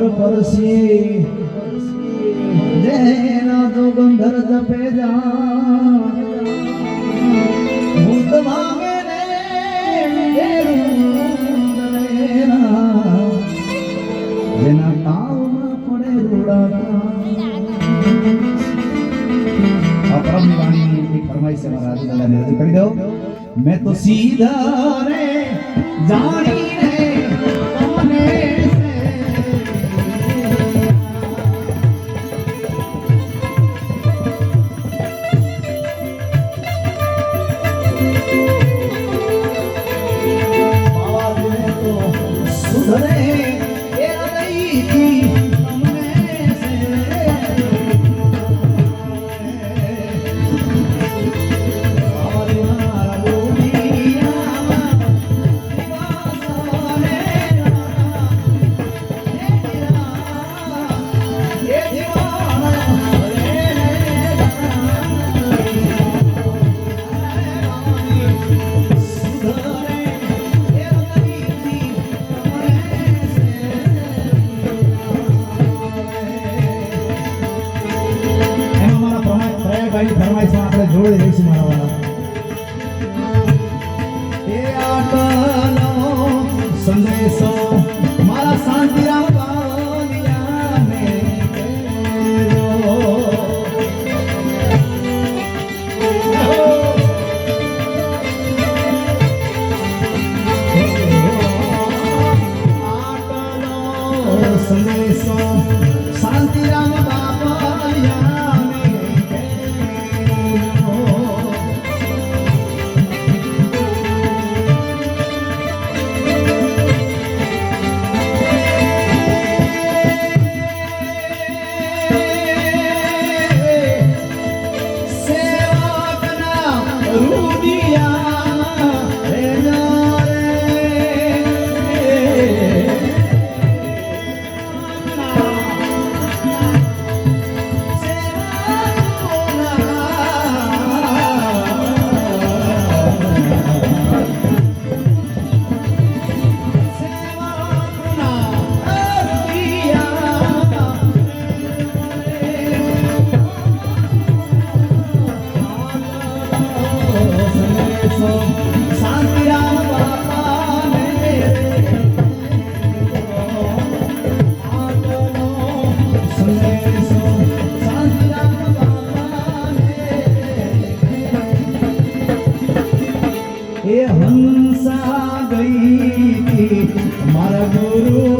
અમર પરસી. જેના તો ગંધર જપે જા. ભૂત ને ડેરું જેના તાવમાં પડે રૂડાતા આ પરમની વાણીની એક ફરમાઈશ છે મારા દાદાને રજૂ કરી દઉં. મેં તો સીધા રે જાણીને सुने આપણે જોડે રહીશું મારા વાળા સંદેશો મારા ગુરુ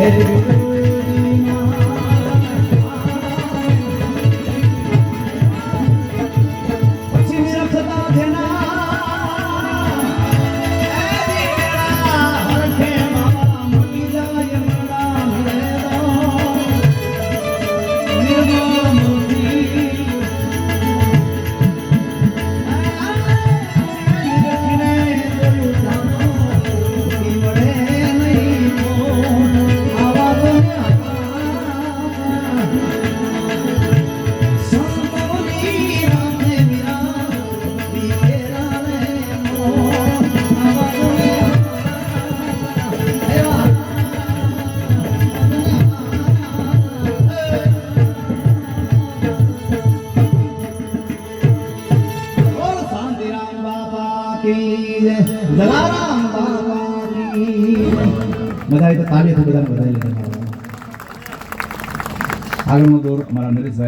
Gracias. કી જલારામ બાબા કી બધા તો તાલી તો બધા બધા આગળનો દોર મારા નરેશભાઈ